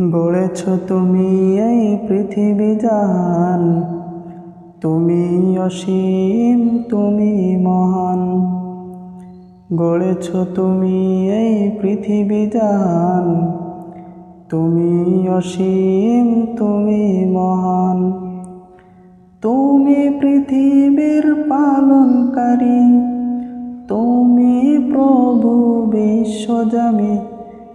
গড়েছ তুমি এই পৃথিবী জান। তুমি অসীম, তুমি মহান। গড়েছ তুমি এই পৃথিবী জান। তুমি অসীম, তুমি মহান। তুমি পৃথিবীর পালনকারী। তুমি প্রভু বিশ্বজামী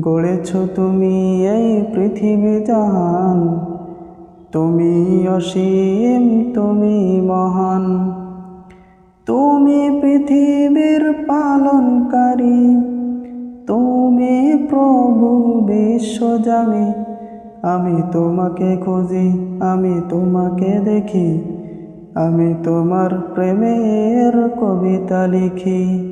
গড়েছ তুমি এই পৃথিবী জান তুমি অসীম, তুমি মহান। তুমি পৃথিবীর পালনকারী। তুমি প্রভু বিশ্বজামী আমি তোমাকে খুঁজি, আমি তোমাকে দেখি। আমি তোমার প্রেমের কবিতা লিখি।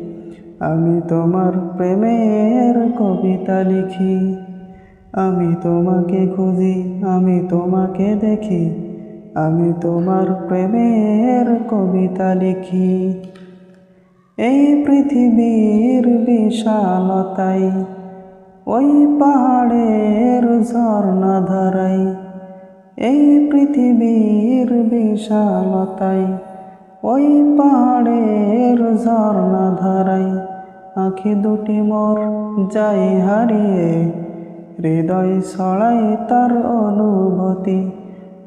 আমি তোমার প্রেমের কবিতা লিখি। আমি তোমাকে খুঁজি, আমি তোমাকে দেখি। আমি তোমার প্রেমের কবিতা লিখি। এই পৃথিবীর বিশালতাই, ওই পাহাড়ের ঝর্ণা ধারাই, এই পৃথিবীর বিশালতাই, ওই পাহাড়ের ঝর্ণা ধারাই। আঁখি দুটি মোর যাই হারিয়ে, হৃদয় ছড়াই তার অনুভূতি।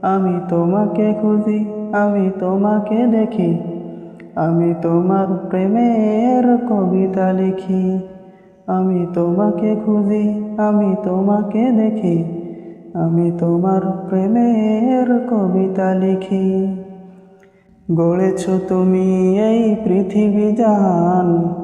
আমি তোমাকে খুঁজি, আমি তোমাকে দেখি, আমি তোমার প্রেমের কবিতা লিখি। আমি তোমাকে খুঁজি, আমি তোমাকে দেখি, আমি তোমার প্রেমের কবিতা লিখি। গড়েছ তুমি এই পৃথিবী জান